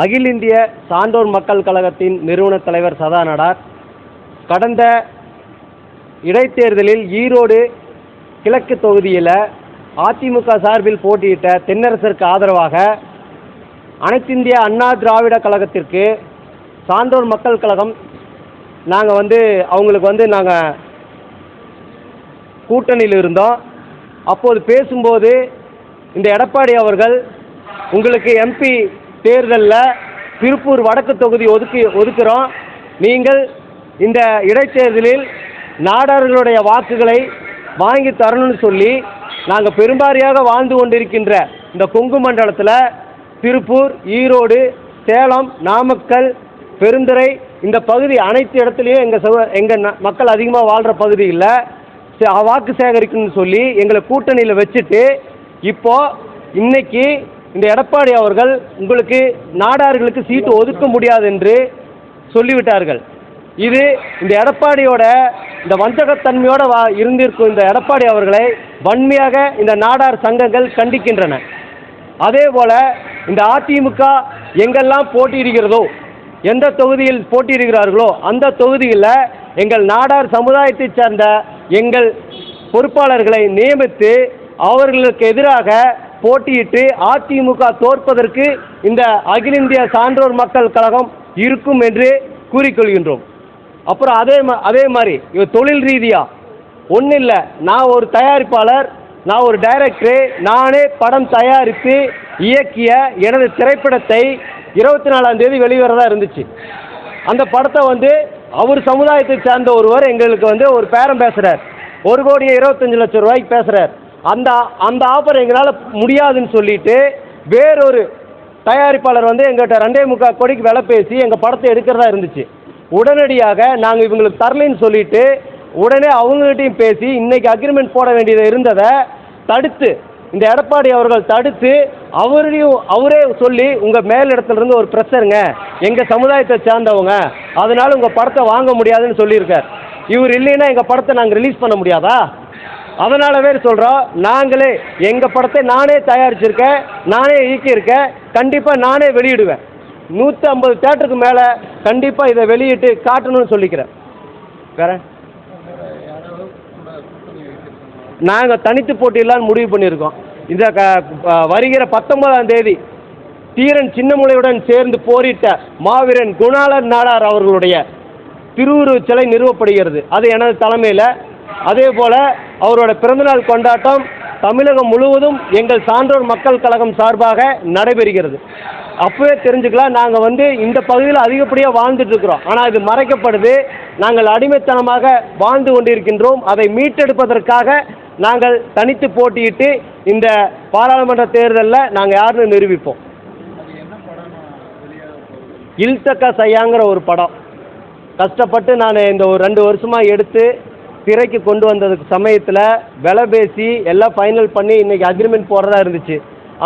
அகில இந்திய சான்றோர் மக்கள் கழகத்தின் நிறுவன தலைவர் சதா நடார் கடந்த இடைத்தேர்தலில் ஈரோடு கிழக்கு தொகுதியில் அதிமுக சார்பில் போட்டியிட்ட தென்னரசருக்கு ஆதரவாக அனைத்திந்திய அண்ணா திராவிட கழகத்திற்கு சான்றோர் மக்கள் கழகம் நாங்கள் வந்து அவங்களுக்கு வந்து நாங்கள் கூட்டணியில் இருந்தோம். அப்போது பேசும்போது இந்த எடப்பாடி அவர்கள் உங்களுக்கு எம்பி தேர்தலில் திருப்பூர் வடக்கு தொகுதி ஒதுக்கி ஒதுக்குறோம். நீங்கள் இந்த இடைத்தேர்தலில் நாடார்களுடைய வாக்குகளை வாங்கி தரணும்னு சொல்லி நாங்கள் பெரும்பாரியாக வாழ்ந்து கொண்டிருக்கின்ற இந்த கொங்கு மண்டலத்தில் திருப்பூர் ஈரோடு சேலம் நாமக்கல் பெருந்துறை இந்த பகுதி அனைத்து இடத்துலையும் எங்கள் சகோ எங்கள் மக்கள் அதிகமாக வாழ்கிற பகுதியில் சே- வாக்கு சேகரிக்கணும்னு சொல்லி எங்களை கூட்டணியில் வச்சுட்டு இப்போ இன்னைக்கு இந்த எடப்பாடி அவர்கள் உங்களுக்கு நாடார்களுக்கு சீட்டு ஒதுக்க முடியாது என்று சொல்லிவிட்டார்கள். இது இந்த எடப்பாடியோட இந்த வஞ்சகத்தன்மையோட வா இருந்திருக்கும் இந்த எடப்பாடி அவர்களை வன்மையாக இந்த நாடார் சங்கங்கள் கண்டிக்கின்றன. அதே போல இந்த அதிமுக எங்கெல்லாம் போட்டியிடுகிறதோ எந்த தொகுதியில் போட்டியிடுகிறார்களோ அந்த தொகுதியில் எங்கள் நாடார் சமுதாயத்தைச் சார்ந்த எங்கள் பொறுப்பாளர்களை நியமித்து அவர்களுக்கு எதிராக போட்டியிட்டு அதிமுக தோற்பதற்கு இந்த அகில இந்திய சான்றோர் மக்கள் கழகம் இருக்கும் என்று கூறிக்கொள்கின்றோம். அப்புறம் அதே மா அதே மாதிரி தொழில் ரீதியாக ஒன்றும் இல்லை நான் ஒரு தயாரிப்பாளர் நான் ஒரு டைரக்டரு நானே படம் தயாரித்து இயக்கிய எனது திரைப்படத்தை இருபத்தி நாலாம் தேதி வெளிவரதா இருந்துச்சு. அந்த படத்தை வந்து அவர் சமுதாயத்தை சார்ந்த ஒருவர் எங்களுக்கு வந்து ஒரு பேரம் பேசுகிறார் ஒரு கோடியே இருபத்தஞ்சு லட்சம் ரூபாய்க்கு பேசுகிறார் அந்த அந்த ஆஃபர் எங்களால் முடியாதுன்னு சொல்லிட்டு வேறொரு தயாரிப்பாளர் வந்து எங்கள்கிட்ட ரெண்டே முக்கால் கோடிக்கு விலை பேசி எங்கள் படத்தை எடுக்கிறதா இருந்துச்சு. உடனடியாக நாங்கள் இவங்களுக்கு தரலைன்னு சொல்லிட்டு உடனே அவங்ககிட்டையும் பேசி இன்னைக்கு அக்ரிமெண்ட் போட வேண்டியது இருந்ததை தடுத்து இந்த எடப்பாடி அவர்கள் தடுத்து அவரையும் அவரே சொல்லி உங்கள் மேலிடத்துலேருந்து ஒரு ப்ரெஷருங்க எங்கள் சமுதாயத்தை சேர்ந்தவங்க. அதனால உங்கள் படத்தை வாங்க முடியாதுன்னு சொல்லியிருக்கார். இவர் இல்லைன்னா எங்கள் படத்தை நாங்கள் ரிலீஸ் பண்ண முடியாதா? அதனாலவே சொல்கிறோம் நாங்களே எங்கள் படத்தை நானே தயாரிச்சிருக்கேன் நானே இயக்கியிருக்கேன் கண்டிப்பாக நானே வெளியிடுவேன். நூற்றி ஐம்பது தேட்டருக்கு மேலே கண்டிப்பாக இதை வெளியிட்டு காட்டணும்னு சொல்லிக்கிறேன். வேற? நாங்கள் தனித்து போட்டியிடலான்னு முடிவு பண்ணியிருக்கோம். இந்த க வருகிற பத்தொன்பதாம் தேதி தீரன் சின்னமுலையுடன் சேர்ந்து போரிட்ட மாவீரன் குணாளன் நாடார் அவர்களுடைய திருவுருவச் சிலை நிறுவப்படுகிறது. அது எனது தலைமையில் அதே போல் அவரோட பிறந்தநாள் கொண்டாட்டம் தமிழகம் முழுவதும் எங்கள் சான்றோர் மக்கள் கழகம் சார்பாக நடைபெறுகிறது. அப்போவே தெரிஞ்சுக்கலாம் நாங்கள் வந்து இந்த பகுதியில் அதிகப்படியாக வாழ்ந்துட்டு இருக்கிறோம் ஆனால் இது மறைக்கப்படுது. நாங்கள் அடிமைத்தனமாக வாழ்ந்து கொண்டிருக்கின்றோம். அதை மீட்டெடுப்பதற்காக நாங்கள் தனித்து போட்டியிட்டு இந்த பாராளுமன்ற தேர்தலில் நாங்கள் யாருன்னு நிரூபிப்போம். இல்தக்கா சையாங்கிற ஒரு படம். கஷ்டப்பட்டு நான் இந்த ஒரு ரெண்டு வருஷமாக எடுத்து திரைக்கு கொண்டு வந்ததுக்கு சமயத்தில் விலை பேசி எல்லாம் ஃபைனல் பண்ணி இன்றைக்கி அக்ரிமெண்ட் போடுறதா இருந்துச்சு.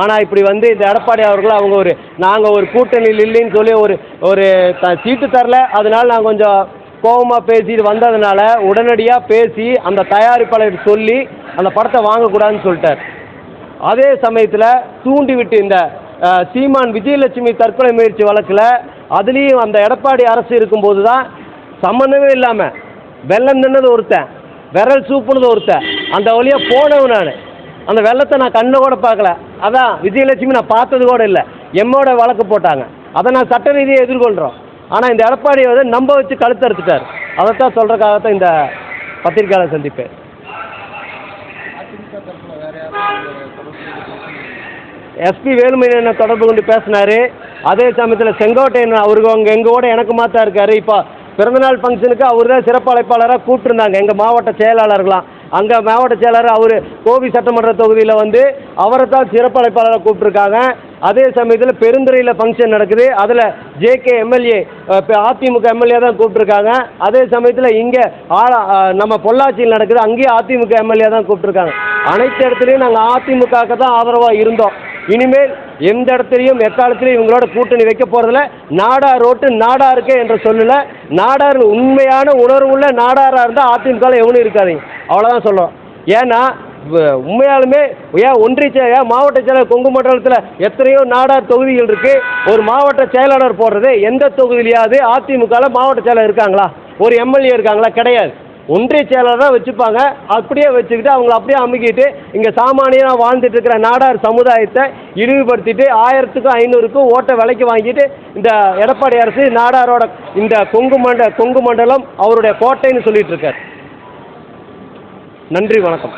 ஆனால் இப்படி வந்து இந்த எடப்பாடி அவர்கள் அவங்க ஒரு நாங்கள் ஒரு கூட்டணியில் இல்லைன்னு சொல்லி ஒரு ஒரு த சீட்டு தரல. அதனால நான் கொஞ்சம் கோபமாக பேசிட்டு வந்ததுனால உடனடியாக பேசி அந்த தயாரிப்பாளர் சொல்லி அந்த படத்தை வாங்கக்கூடாதுன்னு சொல்லிட்டார். அதே சமயத்தில் தூண்டி விட்டு இந்த சீமான் விஜயலட்சுமி தற்கொலை முயற்சி வழக்கில் அதுலேயும் அந்த எடப்பாடி அரசு இருக்கும்போது தான் சம்மந்தமே இல்லாமல் வெள்ளம் நின்னது ஒருத்தன் விரல் சூப்புனது ஒருத்தன். அந்த வழியாக போனவன் நான். அந்த வெள்ளத்தை நான் கண்ணை கூட பார்க்கல. அதான் விஜயலட்சுமி நான் பார்த்தது கூட இல்லை. எம்மோட வழக்கு போட்டாங்க. அதை நான் சட்ட ரீதியை எதிர்கொள்கிறோம் ஆனால் இந்த எடப்பாடியை வந்து நம்ப வச்சு கழுத்தறுத்துட்டார் அதைத்தான் சொல்கிறக்காகத்தான் இந்த பத்திரிகையாளர் சந்திப்பு எஸ்பி வேலுமணி என்ன தொடர்பு கொண்டு பேசினாரு. அதே சமயத்தில் செங்கோட்டையன் அவருக்கு அவங்க எங்கள் கூட எனக்கு மாத்தா இருக்காரு. இப்போ பிறந்தநாள் ஃபங்க்ஷனுக்கு அவர் தான் சிறப்பு அழைப்பாளராக கூப்பிட்டுருந்தாங்க. எங்கள் மாவட்ட செயலாளர்களாம் அங்கே மாவட்ட செயலாளர் அவர் கோவி சட்டமன்ற தொகுதியில் வந்து அவரை தான் சிறப்பு அழைப்பாளராக கூப்பிட்ருக்காங்க அதே சமயத்தில் பெருந்துறையில் ஃபங்க்ஷன் நடக்குது. அதில் ஜேகே எம்எல்ஏ இப்போ அதிமுக எம்எல்ஏ தான் கூப்பிட்டுருக்காங்க. அதே சமயத்தில் இங்கே ஆளா நம்ம பொள்ளாச்சியில் நடக்குது. அங்கேயும் அதிமுக எம்எல்ஏ தான் கூப்பிட்ருக்காங்க அனைத்து இடத்துலையும் நாங்கள் அதிமுகவுக்கு தான் ஆதரவாக இருந்தோம். இனிமேல் எந்த இடத்துலையும் எக்காலத்திலையும் இவங்களோட கூட்டணி வைக்க போகிறதில்ல நாடார் ரோட்டு நாடாருக்கே என்று சொல்லல. நாடார் உண்மையான உணர்வுள்ள நாடாராக இருந்தால் அதிமுகவில் எவனும் இருக்காதீங்க. அவ்வளோதான் சொல்லுவோம் ஏன்னா உண்மையாலுமே ஏன் ஒன்றிய செ- ஏன் மாவட்ட செயலர் கொங்கு மண்டலத்தில் எத்தனையோ நாடார் தொகுதிகள் இருக்கு. ஒரு மாவட்ட செயலாளர் போடுறது எந்த தொகுதியிலையாவது அதிமுகவில் மாவட்ட செயலர் இருக்காங்களா? ஒரு எம்எல்ஏ இருக்காங்களா? கிடையாது. ஒன்றிய செயலராக தான் வச்சுப்பாங்க. அப்படியே வச்சுக்கிட்டு அவங்கள அப்படியே அமுக்கிட்டு இங்கே சாமானியனாக வாழ்ந்துட்டு இருக்கிற நாடார் சமுதாயத்தை இழிவுபடுத்திட்டு ஆயிரத்துக்கும் ஐநூறுக்கும் ஓட்டை விலைக்கு வாங்கிட்டு இந்த எடப்பாடி அரசு நாடாரோட இந்த கொங்கு மண்ட கொங்கு மண்டலம் அவருடைய கோட்டைன்னு சொல்லிட்டு இருக்கார் நன்றி வணக்கம்.